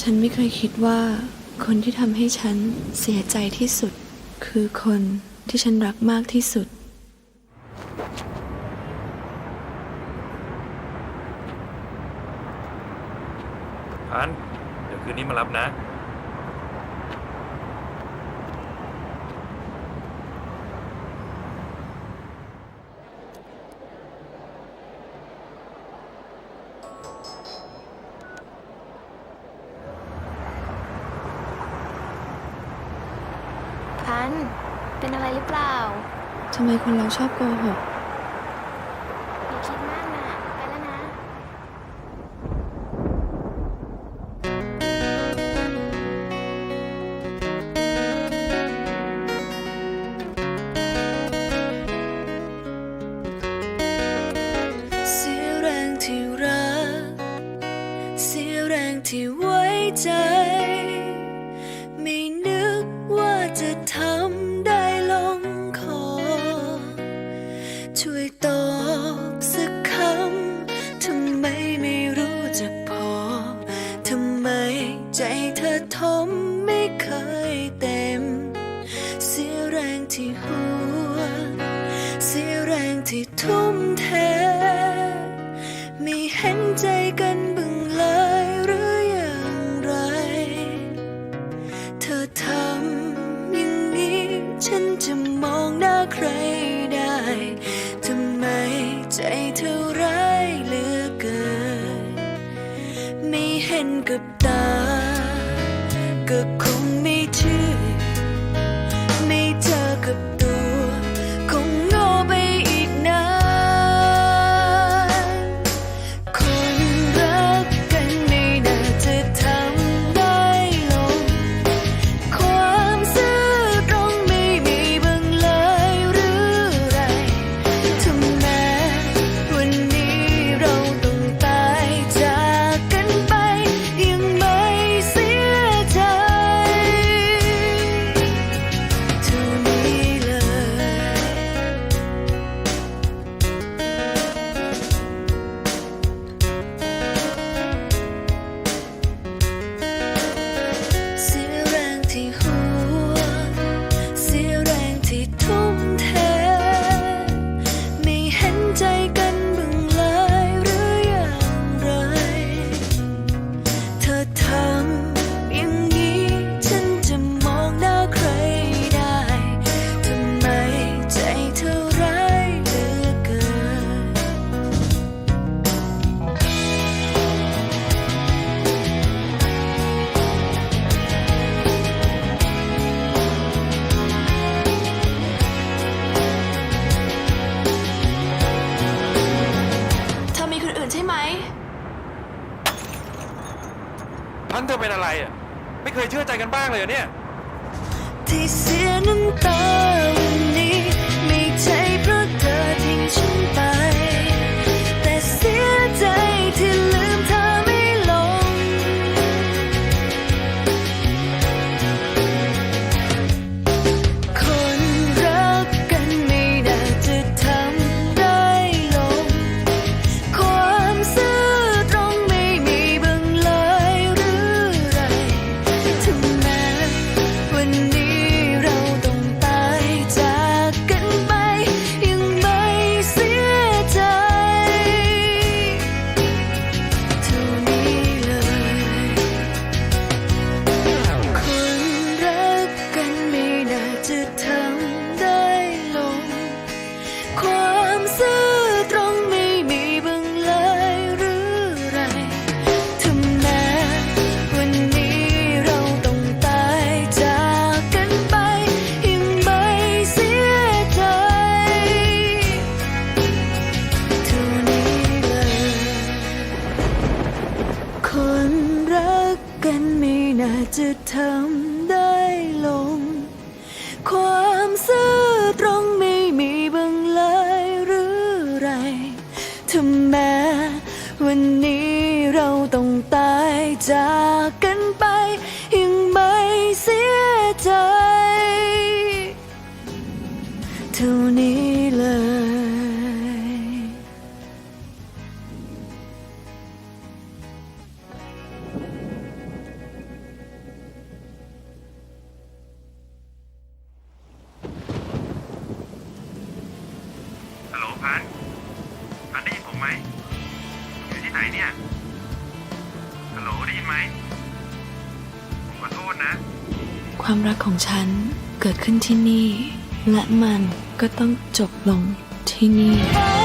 ฉันไม่เคยคิดว่าคนที่ทำให้ฉันเสียใจที่สุด คือคนที่ฉันรักมากที่สุด พัน เดี๋ยวคืนนี้มารับนะ พันเป็นอะไรหรือเปล่า ทำไมคนเราชอบโกหก ที่ทุ่มเท ไม่เห็นใจกันบึงเลยหรืออย่างไร เธอทำอย่างนี้ ฉันจะมองหน้าใครได้ทำไมใจเธอร้ายเหลือเกิน ไม่เห็นกับตาก็คง อนเธอเป็นอะไรอะ ไม่เคยเชื่อใจกันบ้างเลยเนี่ย ที่เสียน้ำตา to terms. พันพันได้ยินผมไหมอยู่ที่ไหนเนี่ยฮัลโหลได้ยินไหมผมขอโทษนะ ความรักของฉันเกิดขึ้นที่นี่ และมันก็ต้องจบลงที่นี่